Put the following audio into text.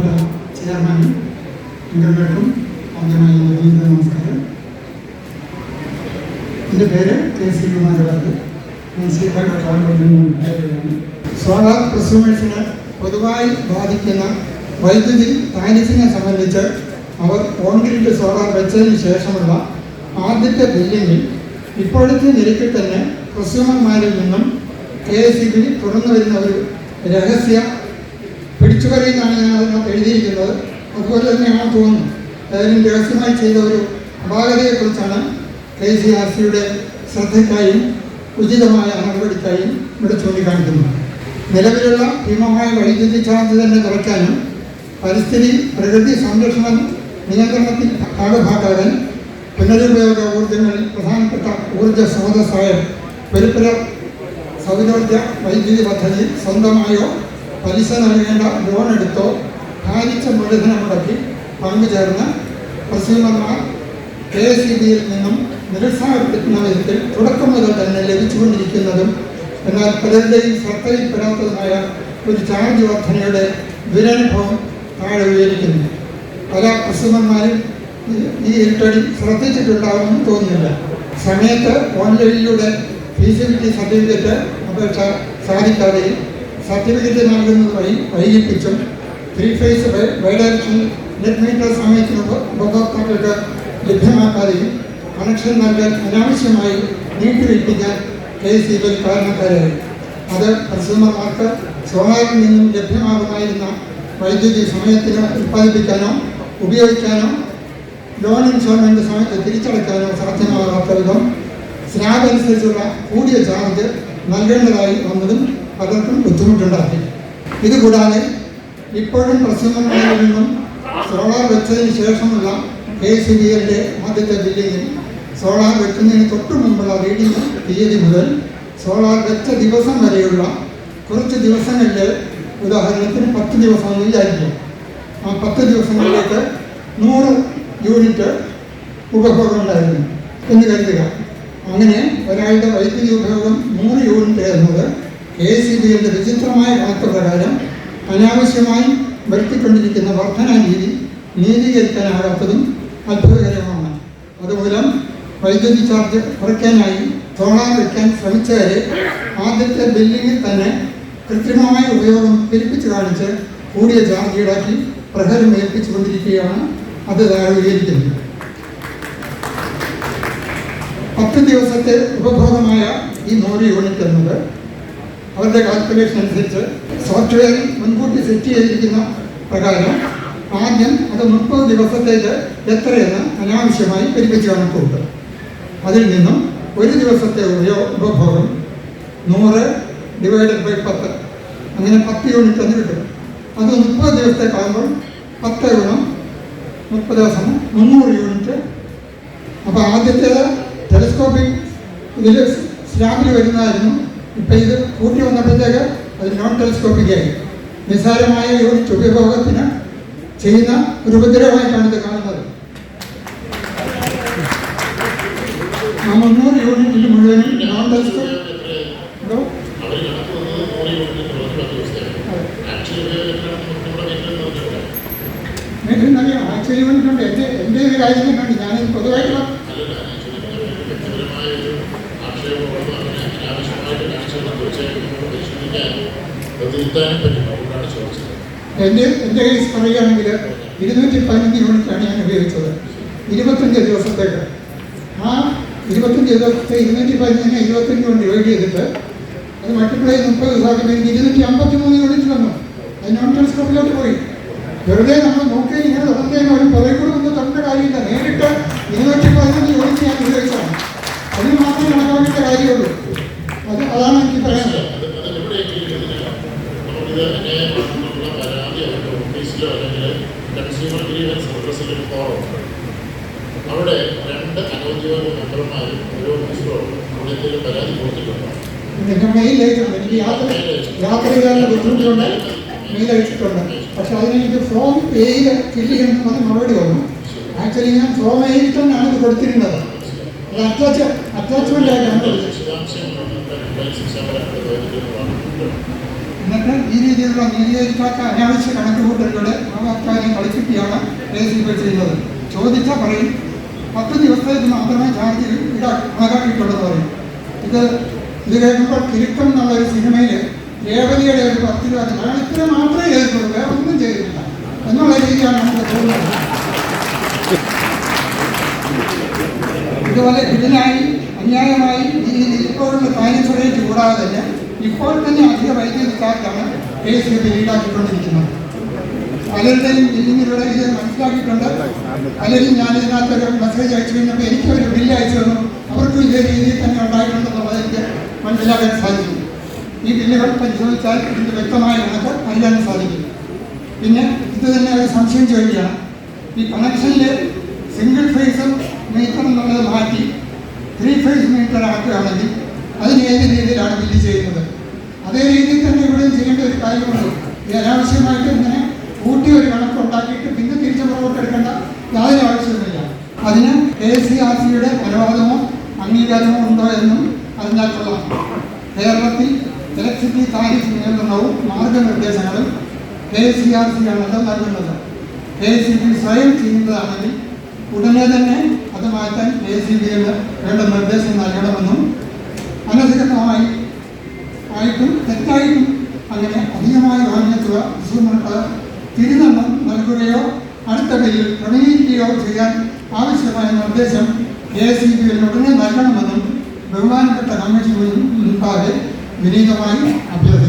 ബഹുമാനപ്പെട്ട ചെയർമാനും അംഗങ്ങൾക്കും ആദ്യമായി നൽകിയത് നമസ്കാരം. എന്റെ പേര് കെ സി സോളാർ കൺസ്യൂമേഴ്സിന് പൊതുവായി ബാധിക്കുന്ന വൈദ്യുതി താരിഫിനെ സംബന്ധിച്ച് അവർ കോൺക്രീറ്റ് സോളാർ വെച്ചതിന് ശേഷമുള്ള ആദ്യത്തെ ബില്ലിങ്ങിൽ ഇപ്പോഴത്തെ നിരക്കിൽ തന്നെ കൺസ്യൂമർമാരിൽ നിന്നും കെ എസ് സി ബി തുറന്നു വരുന്ന ഒരു രഹസ്യ പിടിച്ചുപറിയെന്നാണ് ഞാൻ അതിനകത്ത് എഴുതിയിരിക്കുന്നത്. അതുപോലെ തന്നെയാണ് തോന്നുന്നു. ഏതായാലും രഹസ്യമായി ചെയ്ത ഒരു അപാകതയെക്കുറിച്ചാണ് കെ സി ആർ സിയുടെ ശ്രദ്ധയ്ക്കായും ഉചിതമായ നടപടിക്കായും ഇവിടെ ചൂണ്ടിക്കാണിക്കുന്നത്. നിലവിലുള്ള ഭീമമായ വൈദ്യുതി ചാർജ് തന്നെ കുറയ്ക്കാനും പരിസ്ഥിതി പ്രകൃതി സംരക്ഷണം നിയന്ത്രണത്തിൽ ഭാഗഭാക്കാകാൻ പുനരുപയോഗ ഊർജങ്ങളിൽ പ്രധാനപ്പെട്ട ഊർജ സ്രോതസ്സായ പെരുപ്പുര സൗരോർജ വൈദ്യുതി പദ്ധതി സ്വന്തമായോ പലിശ നൽകേണ്ട ലോൺ എടുത്തോ ഭാരിച്ച മൂലധനം മുടക്കി പങ്കുചേർന്ന് പ്രസീമർമാർ കെ എസ് ഇ ബിയിൽ നിന്നും നിരുത്സാഹപ്പെടുത്തുന്ന വിധത്തിൽ തുടക്കം മുതൽ തന്നെ ലഭിച്ചുകൊണ്ടിരിക്കുന്നതും എന്നാൽ പലരുടെയും ശ്രദ്ധയിൽപ്പെടാത്തതുമായ ഒരു ചാർജ് വർധനയുടെ ദുരനുഭവം താഴെ ഉയരിക്കുന്നു. പല ഈ- ഈ ഇരുട്ടടി ശ്രദ്ധിച്ചിട്ടുണ്ടാവുമെന്ന് തോന്നുന്നില്ല. സമയത്ത് ഓൺലൈനിലൂടെ ഫീസിബിലിറ്റി സർട്ടിഫിക്കറ്റ് അപേക്ഷ സാധിക്കാതെയും സർട്ടിഫിക്കറ്റ് നൽകുന്നത് വഴി വൈകിപ്പിച്ചും ത്രീ ഫേസ് ബൈഡയറക്ഷൻ നെറ്റ് മീറ്റർ സമയത്തിന് ഉപ- ഉപഭോക്താക്കൾക്ക് ലഭ്യമാക്കാതെയും കണക്ഷൻ നൽകാൻ അനാവശ്യമായി നീട്ടിവെപ്പിക്കാൻ കെ സി ബി കാരണക്കാരായി. അത് കൺസ്യൂമർമാർക്ക് സോളാറിൽ നിന്നും ലഭ്യമാകുമായിരുന്ന വൈദ്യുതി സമയത്തിന് ഉൽപ്പാദിപ്പിക്കാനോ ഉപയോഗിക്കാനോ ലോൺ ഇൻസ്റ്റാൾമെന്റ് സമയത്ത് തിരിച്ചടയ്ക്കാനോ സാധ്യമാകാത്ത വിധം സ്ലാബ് അനുസരിച്ചുള്ള കൂടിയ ചാർജ് നൽകേണ്ടതായി വന്നതും പലർക്കും ബുദ്ധിമുട്ടുണ്ടാക്കി. ഇതുകൂടാതെ ഇപ്പോഴും പ്രശ്നങ്ങളിൽ നിന്നും സോളാർ വെച്ചതിന് ശേഷമുള്ള കെ സി ബി എല്ലിന്റെ ആദ്യത്തെ ബില്ലിങ്ങിൽ സോളാർ വെക്കുന്നതിന് തൊട്ടു മുമ്പുള്ള റീഡിംഗ് തീയതി മുതൽ സോളാർ വെച്ച ദിവസം വരെയുള്ള കുറച്ച് ദിവസങ്ങളിൽ ഉദാഹരണത്തിന് പത്ത് ദിവസം വിചാരിക്കും ആ പത്ത് ദിവസങ്ങളിലേക്ക് നൂറ് യൂണിറ്റ് ഉപഭോഗം ഉണ്ടായിരുന്നു എന്ന് കരുതുക. അങ്ങനെ ഒരാളുടെ വൈദ്യുതി ഉപയോഗം നൂറ് യൂണിറ്റ് എന്നത് കെ സി ബി യുടെ വിചിത്രമായ കണക്ക് പ്രകാരം അനാവശ്യമായി വരുത്തിക്കൊണ്ടിരിക്കുന്ന വർധനാ രീതി നീതീകരിക്കാനാകാത്തതും അത്ഭുതകരമാണ് അതുമൂലം വൈദ്യുതി ചാർജ് കുറയ്ക്കാനായി സോളാർ വയ്ക്കാൻ ശ്രമിച്ചവരെ ആദ്യത്തെ ബില്ലിങ്ങിൽ തന്നെ കൃത്രിമമായ ഉപയോഗം പെരുപ്പിച്ച് കാണിച്ച് കൂടിയ ചാർജ് ഈടാക്കി പ്രഹരം ഏൽപ്പിച്ചുകൊണ്ടിരിക്കുകയാണ് അത് താഴെയിരിക്കുന്നത് പത്ത് ദിവസത്തെ ഉപഭോഗമായ ഈ നൂറ് യൂണിറ്റ് എന്നത് അവരുടെ കാൽക്കുലേഷൻ അനുസരിച്ച് സോഫ്റ്റ്വെയറിൽ മുൻകൂട്ടി സെറ്റ് ചെയ്തിരിക്കുന്ന പ്രകാരം ആദ്യം അത് മുപ്പത് ദിവസത്തേക്ക് എത്രയെന്ന് അനാവശ്യമായി പെരുപ്പിച്ച് കണക്കുണ്ട്. അതിൽ നിന്നും ഒരു ദിവസത്തെ ഉപഭോഗം നൂറ് ഡിവൈഡഡ് ബൈ പത്ത്. അങ്ങനെ പത്ത് യൂണിറ്റ് എന്ന് കിട്ടും. അത് മുപ്പത് ദിവസത്തേക്കാകുമ്പോൾ പത്ത് ഗുണം മുപ്പത് ദിവസം മുന്നൂറ് യൂണിറ്റ് അപ്പോൾ ആദ്യത്തേത് ടെലിസ്കോപ്പിക് ഇതിൽ സ്ലാബിൽ വരുന്നതായിരുന്നു ഇപ്പം ഇത് കൂട്ടി വന്നപ്പോഴത്തേക്ക് അത് നോൺ ടെലിസ്കോപ്പിക് ആയി. നിസ്സാരമായ യൂണിറ്റ് ഉപയോഗത്തിന് ചെയ്യുന്ന ഒരു ഉപദ്രവമായിട്ടാണ് ഇത് കാണുന്നത്. ആ മുന്നൂറ് യൂണിറ്റിൽ മുഴുവനും നോൺ ടെലിസ്കോപ്പ്. ആക്ച്വലി എനിക്കറിയാം എന്റെ എന്റെ ഒരു കാര്യത്തിനുണ്ട് ഞാൻ പൊതുവായിട്ടുള്ള അല്ലല്ല ആക്ച്വലി വ്യക്തിപരമായ ഒരു ആക്ഷേപമുള്ളത് അങ്ങനെ അനാവശ്യമായിട്ട് കാണിച്ചതെന്ന് തീർച്ചയായിട്ടും എന്റെ എന്റെ കേസ് പറയുകയാണെങ്കിൽ ഇരുന്നൂറ്റി പതിനഞ്ച് യൂണിറ്റാണ് ഞാൻ ഉപയോഗിച്ചത്. ഇരുപത്തഞ്ച് ദിവസത്തേക്ക്. ആ ഇരുപത്തഞ്ച് ദിവസത്തെ ഇരുന്നൂറ്റി പതിനഞ്ചിനെ ഇരുപത്തഞ്ച് കൊണ്ട് ഡിവൈഡ് ചെയ്തിട്ട് അത് മൾട്ടിപ്ലൈ മുപ്പത് ദിവസമാക്കുമ്പോൾ എനിക്ക് ഇരുന്നൂറ്റി അമ്പത്തി മൂന്ന് യൂണിറ്റ് വന്നു. അത് നോൺ ടെലിസ്കോപ്പിലോട്ട് പോയി. വെറുതെ നമ്മൾ നോക്കി ഇങ്ങനെ തുടർന്നതിന് ഒരു പുറകെ കൂടെ ഒന്നും തൊണ്ട കാര്യമില്ല. നേരിട്ട് ഇരുന്നൂറ്റി പതിനഞ്ച് യൂണിറ്റ് ഞാൻ ഉപയോഗിച്ചതാണ് അതിന് മാത്രമേ കണക്കാക്കേണ്ട കാര്യമുള്ളൂ അത് അതാണ് എനിക്ക് പറയാനുള്ളത് അത് അത് ഇവിടെ എത്തിയിരിക്കുന്നതിന് നമുക്കിത് അന്യായമാണെന്നുള്ള പരാതി അവരുടെ ഓഫീസിലോ അല്ലെങ്കിൽ കൺസ്യൂമർ ഗ്രീവൻസ് റിപ്രസെന്റേറ്റീവ് ഫോറം അവിടെ രണ്ട് അനൗദ്യോഗിക മെമ്പർമാരും ഓരോ മിനിസ്റ്ററും അവിടെ എന്തെങ്കിലും പരാതി കൊടുത്തിട്ടുണ്ട്? പിന്നെ മെയിൽ അയച്ചിട്ടുണ്ട് എനിക്ക് യാത്ര യാത്ര ചെയ്യാനുള്ള ബുദ്ധിമുട്ടുണ്ട്. മെയിൽ അയച്ചിട്ടുണ്ട് പക്ഷെ അതിനെനിക്ക് ഫോം എയിൽ ഫില്ല് ചെയ്യണമെന്ന് പറഞ്ഞ് മറുപടി വന്നു. ആക്ച്വലി ഞാൻ ഫോം എയിൽ തന്നെയാണ് ഇത് കൊടുത്തിരുന്നത്. അത് അറ്റാച്ച് അറ്റാച്ച്മെന്റ് ആയിട്ടാണ് കൊടുത്തത്. എന്നിട്ട് ഈ രീതിയിലുള്ള നീതീകരിക്കാത്ത അനാവശ്യ കണക്കുകൂട്ടലുകളെ ഉപഭോക്താവിനെ കളിച്ചിട്ടിയാണ് സി ചെയ്യുന്നത്. ചോദിച്ചാൽ പറയും പത്ത് ദിവസത്തേക്ക് മാത്രമേ ചാർജ് ഈടാക്കിയിട്ടുള്ളത് പറയും. ഇത് ഇത് കേൾക്കുമ്പോൾ കിരുക്കം എന്നുള്ള ഒരു സിനിമയിൽ രേവതിയുടെ ഒരു പത്ത് രൂപ അയാൾ ഇത്ര മാത്രമേ ചെയ്തിട്ടുള്ളൂ വേറെ ഒന്നും ചെയ്തിട്ടില്ല എന്നുള്ള രീതിയാണ് നമുക്ക് തോന്നുന്നത് ഇതുപോലെ ഇതിനായി അന്യായമായി ഈ ഇപ്പോഴുള്ള ഫൈനാൻസ് റേറ്റ് കൂടാതെ തന്നെ ഇപ്പോൾ തന്നെ അധിക വൈദ്യുതി ചാർജാണ് കെ എസ് ബി ഈടാക്കിക്കൊണ്ടിരിക്കുന്നത്. പലരുടെയും ബില്ലിങ്ങിലൂടെ ഇത് മനസ്സിലാക്കിയിട്ടുണ്ട്. പലരും ഞാൻ ഇതിനകത്തൊരു മെസ്സേജ് അയച്ചു കഴിഞ്ഞപ്പോൾ എനിക്കൊരു ബില്ല് അയച്ചു തന്നു. അവർക്കും ഇതേ രീതിയിൽ തന്നെ ഉണ്ടായിട്ടുണ്ടെന്നുള്ളത് എനിക്ക് മനസ്സിലാക്കാൻ സാധിക്കും. ഈ ബില്ലുകൾ പരിശോധിച്ചാൽ ഇതിന്റെ വ്യക്തമായ കണക്ക് അറിയാൻ സാധിക്കും. പിന്നെ ഇത് തന്നെ ഒരു സംശയം ചോദിക്കുകയാണ്. ഈ കണക്ഷനിൽ സിംഗിൾ ഫേസ് മീറ്റർ എന്നുള്ളത് മാറ്റി ത്രീ ഫേസ് മീറ്റർ ആക്കുകയാണെങ്കിൽ അതിന് ഏത് രീതിയിലാണ് ബില്ല് ചെയ്യുന്നത്? അതേ രീതിയിൽ തന്നെ ഇവിടെയും ചെയ്യേണ്ട ഒരു കാര്യമുണ്ട്. ഈ അനാവശ്യമായിട്ട് ഇങ്ങനെ കൂട്ടി ഒരു കണക്ക് ഉണ്ടാക്കിയിട്ട് പിന്നെ തിരിച്ചു പുറകോട്ട് എടുക്കേണ്ട യാതൊരു ആവശ്യവുമില്ല. അതിന് കെ സി ആർ സിയുടെ അനുവാദമോ അംഗീകാരമോ ഉണ്ടോ എന്നും അറിഞ്ഞാൽ കൊള്ളാം കേരളത്തിൽ ഇലക്ട്രിസിറ്റി താരിഫ് നിയന്ത്രണവും മാർഗനിർദ്ദേശങ്ങളും കെ സി ആർ സി ആണല്ലോ നൽകുന്നത്. കെ സി ബി സ്വയം ചെയ്യുന്നതാണെങ്കിൽ ഉടനെ തന്നെ അത് മാറ്റാൻ കെ സി ബി വേണ്ട നിർദ്ദേശം നൽകണമെന്നും വാങ്ങിയ തുക കൺസ്യൂമർക്ക് തിരുനെണ്ണം നൽകുകയോ അടുത്ത ബില്ലിൽ ക്രമീകരിക്കുകയോ ചെയ്യാൻ ആവശ്യമായ നിർദ്ദേശം കെ എസ് ഇ ബിയിൽ ഉടനെ നൽകണമെന്നും ബഹുമാനപ്പെട്ട കമ്മിറ്റി മുൻപാകെ വിനീതമായി അഭ്യർത്ഥിക്കുന്നു